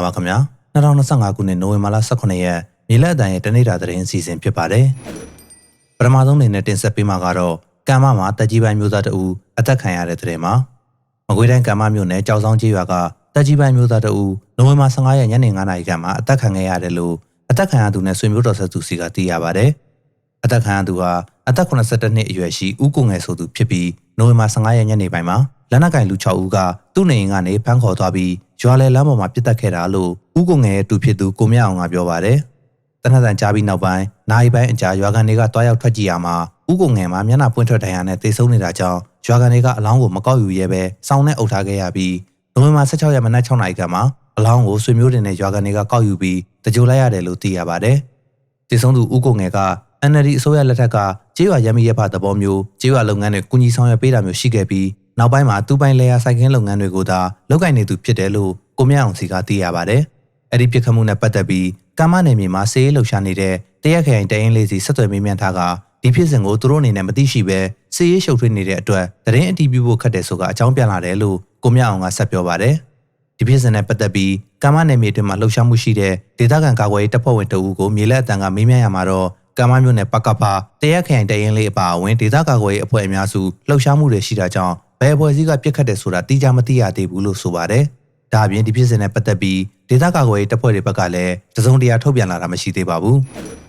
္ဂလာပါခင်ဗျာ2025ခုနှစ်နိုဝင်ဘာလ18ရက်မြေလက်အတန်ရဲ့တနေ့တာသတင်းအစီအစဉ်ဖြစ်ပါတယ်ပထမဆုံးအနေနဲ့တင်ဆက်ပေးမှာကတော့ကံမမှာတက်ကြီးပိုင်းမျိုးသားတအူအသက်ခံရတဲ့သတင်းမှာမကွေးတိုင်းကံမမြို့နယ်ကြောက်ဆောင်ကြီးရွာကတက်ကြီးပိုင်းမျိုးသားတအူနိုဝင်ဘာ15ရက်ညနေ9:00နာရီခန့်မှာအသက်ခံခဲ့ရတယ်လို့အသက်ခံရသူနဲ့ဆွေမျိုးတော်ဆက်သူစီကသိရပါတယ်အသက်ခံရသူဟာအသက်82နှစ်အရွယ်ရှိဦးကိုငယ်ဆိုသူဖြစ်ပြီးနိုဝင်ဘာ15ရက်ညနေပိုင်းမှာလက်နက်ကင်လူ6ဦးကသူ့နေအိမ်ကနေဖမ်းခေါ်သွားပြီး ရွာလယ်လမ်းပေါ်မှာပြစ်တက်ခဲ့တာလို့ဦးကိုငယ်ရဲ့တူဖြစ်သူကိုမြအောင်ကပြောပါတယ်။တနက်တန်ကြားပြီးနောက်ပိုင်းနိုင်ပိုင်းအကြာရွာကန်တွေကတွားရောက်ထွက်ကြည့်ရမှာဦးကိုငယ်မှာမျက်နှာပွင့်ထွက်ဒဏ်ရာနဲ့တေဆုံးနေတာကြောင့်ရွာကန်တွေကအလောင်းကိုမကောက်ယူရဲပဲစောင်းနဲ့အုပ်ထားခဲ့ရပြီးနိုဝင်ဘာ16ရက်မနက်6နာရီခန့်မှာအလောင်းကိုဆွေမျိုးတွေနဲ့ရွာကန်တွေကကောက်ယူပြီးတကြိုလိုက်ရတယ်လို့သိရပါတယ်။တေဆုံးသူဦးကိုငယ်က NLD အစိုးရလက်ထက်ကကျေးရွာရမီရဖသဘောမျိုးကျေးရွာလုပ်ငန်းတွေကုညီဆောင်ရွက်ပေးတာမျိုးရှိခဲ့ပြီး နောက်ပိုင်းမှာသူပိုင်လေယာစိုက်ခင်းလုပ်ငန်းတွေကိုသာလုပ်ကိုင်နေသူဖြစ်တယ်လို့ကိုမြအောင်စီကသိရပါတယ်။အဲ့ဒီပြစ်ခတ်မှုနဲ့ပတ်သက်ပြီးကမ္မနယ်မြေမှာစေးလှုပ်ရှားနေတဲ့တရက်ခရိုင်တရင်လေးစီဆက်သွယ်မေးမြန်းထားကဒီဖြစ်စဉ်ကိုသူတို့အနေနဲ့မသိရှိပဲစေးရရှုပ်ထွေးနေတဲ့အတွက်သတင်းအတီးပြုဖို့ခက်တယ်ဆိုကအကြောင်းပြန်လာတယ်လို့ကိုမြအောင်ကဆက်ပြောပါတယ်။ဒီဖြစ်စဉ်နဲ့ပတ်သက်ပြီးကမ္မနယ်မြေတွင်မှာလှုပ်ရှားမှုရှိတဲ့ဒေသခံကာကွယ်ရေးတပ်ဖွဲ့ဝင်တအူးကိုမြေလက်အတန်ကမေးမြန်းရမှာတော့ကမ္မမြို့နယ်ပကပတရက်ခရိုင်တရင်လေးအပါအဝင်ဒေသကာကွယ်ရေးအဖွဲ့အများစုလှုပ်ရှားမှုတွေရှိတာကြောင့် ဘယ်အဖွဲ့အစည်းကပြစ်ခတ်တယ်ဆိုတာတိကျမသိရသေးဘူးလို့ဆိုပါတယ်။ဒါအပြင်ဒီဖြစ်စဉ်နဲ့ပတ်သက်ပြီးဒေသကာကွယ်ရေးတပ်ဖွဲ့တွေဘက်ကလည်းတစုံတရာထုတ်ပြန်လာတာမရှိသေးပါဘူး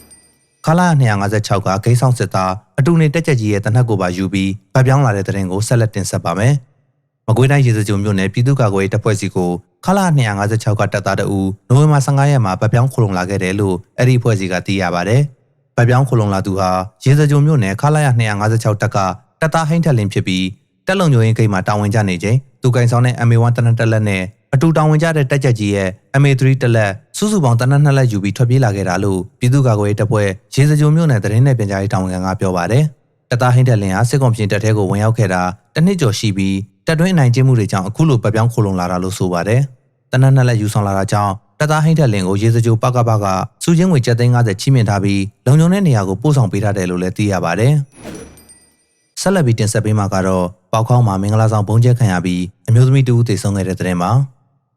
။ခလာ256ကဂိမ်းဆောင်စစ်သားအတူနေတက်ချက်ကြီးရဲ့တနက်ကိုပါယူပြီးဗတ်ပြောင်းလာတဲ့တဲ့ရင်ကိုဆက်လက်တင်ဆက်ပါမယ်။မကွေးတိုင်းရေစကြိုမြို့နယ်ပြည်သူ့ကာကွယ်ရေးတပ်ဖွဲ့စီကိုခလာ256ကတပ်သားတအူနိုဝင်ဘာ15ရက်မှာဗတ်ပြောင်းခုလုံလာခဲ့တယ်လို့အဲ့ဒီအဖွဲ့စီကသိရပါတယ်။ဗတ်ပြောင်းခုလုံလာသူဟာရေစကြိုမြို့နယ်ခလာ256တပ်ကတပ်သားဟိန်းထက်လင်းဖြစ်ပြီး တက်လုံညိုရင်ဂိတ်မှာတာဝန်ကျနေချိန်သူကင်ဆောင်တဲ့ MA1 တနက်တက်လက်နဲ့အတူတာဝန်ကျတဲ့တက်ကြက်ကြီးရဲ့ MA3 တက်လက်စုစုပေါင်းတနက်နှစ်လက်ယူပြီးထွက်ပြေးလာခဲ့တာလို့ပြည်သူ့ကာကွယ်ရေးတပ်ဖွဲ့ရေစကြိုမြို့နယ်သတင်းနဲ့ပြန်ကြားရေးတာဝန်ခံကပြောပါတယ်။တပ်သားဟိန်းတက်လင်ဟာစစ်ကောင်ပြင်တပ်ထဲကိုဝင်ရောက်ခဲ့တာတစ်နှစ်ကျော်ရှိပြီးတပ်တွင်းအနိုင်ကျင့်မှုတွေကြောင့်အခုလိုပတ်ပြောင်းခိုလုံလာတာလို့ဆိုပါတယ်။တနက်နှစ်လက်ယူဆောင်လာတာကြောင့်တပ်သားဟိန်းတက်လင်ကိုရေစကြိုပကပကစုချင်းငွေ750ချီးမြှင့်ထားပြီးလုံခြုံတဲ့နေရာကိုပို့ဆောင်ပေးထားတယ်လို့လည်းသိရပါတယ်။ ဆက်လက်ပြီးတင်ဆက်ပေးမှာကတော့ပေါကောင်းမှာမင်္ဂလာဆောင်ဘုံကျက်ခံရပြီးအမျိုးသမီးတူဦးသေဆုံးခဲ့တဲ့တဲ့တင်မှာ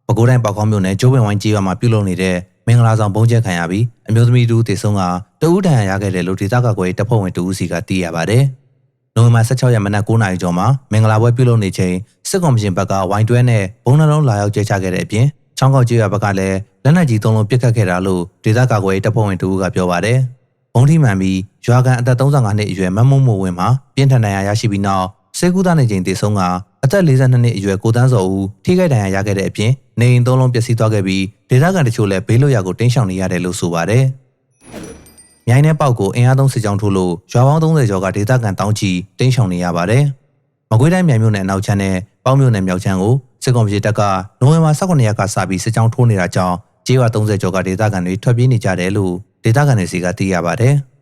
ပဲခူးတိုင်းပေါကောင်းမြို့နယ်ကျိုးပင်ဝိုင်းကြီးရွာမှာပြုလုပ်နေတဲ့မင်္ဂလာဆောင်ဘုံကျက်ခံရပြီးအမျိုးသမီးတူဦးသေဆုံးကတဦးတန်ရရခဲ့တယ်လို့ဒေသကာကွယ်တပ်ဖွဲ့ဝင်တူဦးစီကသိရပါတယ်။နိုဝင်ဘာ16ရက်မနက်9:00နာရီကျော်မှာမင်္ဂလာပွဲပြုလုပ်နေချိန်စစ်ကောင်ရှင်ဘက်ကဝိုင်းတွဲနဲ့ဘုံနှလုံးလာရောက်ကျဲချခဲ့တဲ့အပြင်ချောင်းကောက်ကြီးရွာဘက်ကလည်းလက်နက်ကြီးသုံးလုံးပစ်ခတ်ခဲ့တာလို့ဒေသကာကွယ်တပ်ဖွဲ့ဝင်တူဦးကပြောပါတယ်။ဘုံထိမှန်ပြီး ရွာကန်အသက်35နှစ်အရွယ်မမုံမိုဝင်မှာပြင်းထန်ဒဏ်ရာရရှိပြီးနောက်စေကူသားနေချိန်တည်ဆုံးကအသက်42နှစ်အရွယ်ကိုတန်းစော်ဦးထိခိုက်ဒဏ်ရာရခဲ့တဲ့အပြင်နေအိမ်သုံးလုံးပျက်စီးသွားခဲ့ပြီးဒေသခံတချို့လည်းဘေးလွတ်ရာကိုတင်းရှောင်နေရတယ်လို့ဆိုပါတယ်။မြိုင်နဲ့ပေါက်ကိုအင်အားသုံးစစ်ကြောင်းထိုးလို့ရွာပေါင်း30ကျော်ကဒေသခံတောင်းချီတင်းရှောင်နေရပါတယ်။မကွေးတိုင်းမြိုင်မြို့နယ်အနောက်ချမ်းနဲ့ပေါင်းမြို့နယ်မြောက်ချမ်းကိုစစ်ကောင်စီတပ်ကနိုဝင်ဘာ18ရက်ကစပြီးစစ်ကြောင်းထိုးနေတာကြောင့်ကျေးရွာ30ကျော်ကဒေသခံတွေထွက်ပြေးနေကြတယ်လို့ဒေသခံတွေစီကသိရပါတယ်။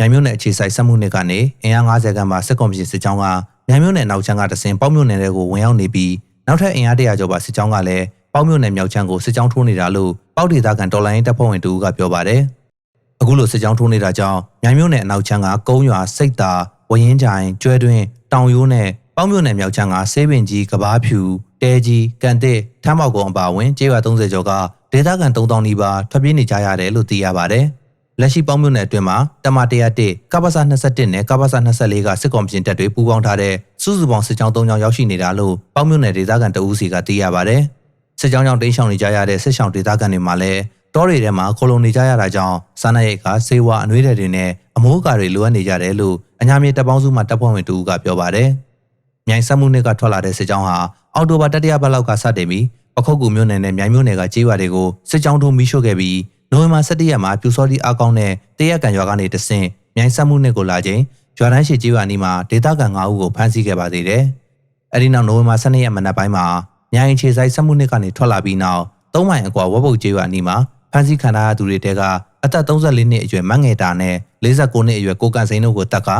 မြိုင်မြို့နယ်အခြေစိုက်စက်မှုနယ်ကနေအင်အား90ခန်းမှာစစ်ကောင်စီစစ်ကြောင်းကမြိုင်မြို့နယ်နောက်ချမ်းကတဆင်ပေါက်မြို့နယ်တွေကိုဝင်ရောက်နေပြီးနောက်ထပ်အင်အား100ကျော်ပါစစ်ကြောင်းကလည်းပေါက်မြို့နယ်မြောက်ချမ်းကိုစစ်ကြောင်းထိုးနေတာလို့ပေါက်ဒေသခံတော်လိုင်းတပ်ဖွဲ့ဝင်တူကပြောပါတယ်။အခုလိုစစ်ကြောင်းထိုးနေတာကြောင့်မြိုင်မြို့နယ်အနောက်ချမ်းကကုန်းရွာစိတ်တာဝရင်ကြိုင်ကျွဲတွင်းတောင်ရိုးနဲ့ပေါက်မြို့နယ်မြောက်ချမ်းကဆေးပင်ကြီးကဘာဖြူတဲကြီးကန်တစ်ထမ်းမောက်ကုန်းအပါအဝင်ကျေးရွာ30ကျော်ကဒေသခံ3000နီးပါးထွက်ပြေးနေကြရတယ်လို့သိရပါတယ်။ လက်ရှိပေါင်းမြို့နယ်အတွင်းမှာတမ101ကပ္ပစ21နဲ့ကပ္ပစ24ကစစ်ကောင်ပြင်တပ်တွေပူးပေါင်းထားတဲ့စုစုပေါင်းစစ်ကြောင်း3ကြောင်းရောက်ရှိနေတာလို့ပေါင်းမြို့နယ်ဒေသခံတအူးစီကသိရပါတယ်။စစ်ကြောင်းကြောင့်တင်းရှောင်နေကြရတဲ့စစ်ရှောင်ဒေသခံတွေမှာလည်းတောတွေထဲမှာခလုံးနေကြရတာကြောင့်စားနပ်ရိက္ခာဆေးဝါးအနှွေးတွေနဲ့အမိုးအကာတွေလိုအပ်နေကြတယ်လို့အညာမြေတပ်ပေါင်းစုမှတပ်ဖွဲ့ဝင်တူကပြောပါတယ်။မြိုင်ဆက်မှုနှစ်ကထွက်လာတဲ့စစ်ကြောင်းဟာအော်တိုဘာတတိယပတ်လောက်ကစတင်ပြီးပခုတ်ကူမြို့နယ်နဲ့မြိုင်မြို့နယ်ကကြေးရွာတွေကိုစစ်ကြောင်းထိုးမိရှို့ခဲ့ပြီး နိုဝင်ဘာ17ရက်မှာပြူစောတိအကောင်းနဲ့တရက်ကန်ရွာကနေတဆင့်မြိုင်ဆက်မှုနှစ်ကိုလာချိန်ရွာတန်းရှိကြေးရွာနီးမှာဒေသခံ9ဦးကိုဖမ်းဆီးခဲ့ပါသေးတယ်။အဲဒီနောက်နိုဝင်ဘာ12ရက်မနက်ပိုင်းမှာမြိုင်ခြေဆိုင်ဆက်မှုနှစ်ကနေထွက်လာပြီးနောက်သုံးမိုင်အကွာဝဘုတ်ကြေးရွာနီးမှာဖမ်းဆီးခံရသူတွေတဲကအသက်34နှစ်အရွယ်မငယ်တာနဲ့49နှစ်အရွယ်ကိုကန်စိန်တို့ကိုတတ်က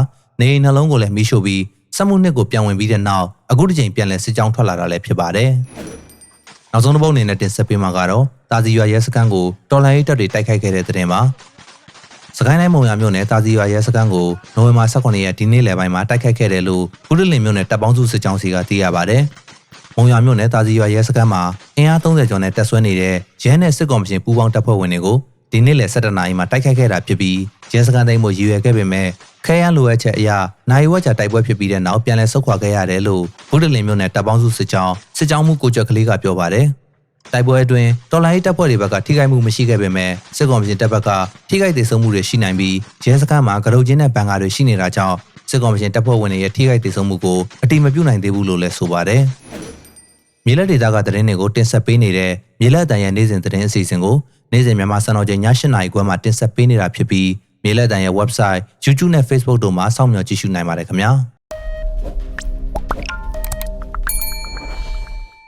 နေအိမ်နှလုံးကိုလည်းမိရှို့ပြီးစက်မှုနှစ်ကိုပြန်ဝင်ပြီးတဲ့နောက်အခုတစ်ချိန်ပြန်လည်စစ်ကြောင်းထွက်လာတာလည်းဖြစ်ပါတယ်။ နောက်ဆုံးတစ်ပုတ်အနေနဲ့တင်ဆက်ပေးမှာကတော့တာစီရွာရဲစခန်းကိုတော်လိုင်းရေးတပ်တွေတိုက်ခိုက်ခဲ့တဲ့တဲ့တင်ပါစကိုင်းတိုင်းမုံရမြို့နယ်တာစီရွာရဲစခန်းကိုနိုဝင်ဘာ18ရက်ဒီနေ့လယ်ပိုင်းမှာတိုက်ခိုက်ခဲ့တယ်လို့ကုလလင်မြို့နယ်တပ်ပေါင်းစုစစ်ကြောင်းစီကသိရပါတယ်။မမုံရွာမြို့နယ်တာစီရွာရဲစခန်းမှာအင်အား30ကျော်နဲ့တက်ဆွဲနေတဲ့ရဲနဲ့စစ်ကောင်မရှင်ပူးပေါင်းတပ်ဖွဲ့ဝင်တွေကိုဒီနေ့လယ်17နာရီမှာတိုက်ခိုက်ခဲ့တာဖြစ်ပြီးရဲစခန်းတိုင်းမှုရည်ရွယ်ခဲ့ပေမဲ့ ခဲရန်လိုအပ်ချက်အရနိုင်ဝက်ချာတိုက်ပွဲဖြစ်ပြီးတဲ့နောက်ပြန်လည်ဆုတ်ခွာခဲ့ရတယ်လို့ဗုဒ္ဓလင်မြို့နယ်တပ်ပေါင်းစုစစ်ကြောင်းစစ်ကြောင်းမှုကိုကြွက်ကလေးကပြောပါတယ်။တိုက်ပွဲအတွင်းတော်လိုင်းတပ်ဖွဲ့တွေဘက်ကထိခိုက်မှုမရှိခဲ့ပေမဲ့စစ်ကောင်စီတပ်ဘက်ကထိခိုက်ဒေဆုံးမှုတွေရှိနိုင်ပြီးရဲစခန်းမှာကရုတ်ချင်းနဲ့ဘန်ကာတွေရှိနေတာကြောင့်စစ်ကောင်စီတပ်ဖွဲ့ဝင်တွေရဲ့ထိခိုက်ဒေဆုံးမှုကိုအတိမပြုနိုင်သေးဘူးလို့လည်းဆိုပါတယ်။မြေလက်ဒေတာကသတင်းတွေကိုတင်ဆက်ပေးနေတဲ့မြေလက်တန်ရဲ့နေ့စဉ်သတင်းအစီအစဉ်ကိုနေ့စဉ်မြန်မာစံတော်ချိန်ည8:00နာရီခွဲမှာတင်ဆက်ပေးနေတာဖြစ်ပြီး မြေလက်တန်ရဲ့ website, YouTube နဲ့ Facebook တို့မှာစောင့်မျှော်ကြည့်ရှုနိုင်ပါတယ်ခင်ဗျာ။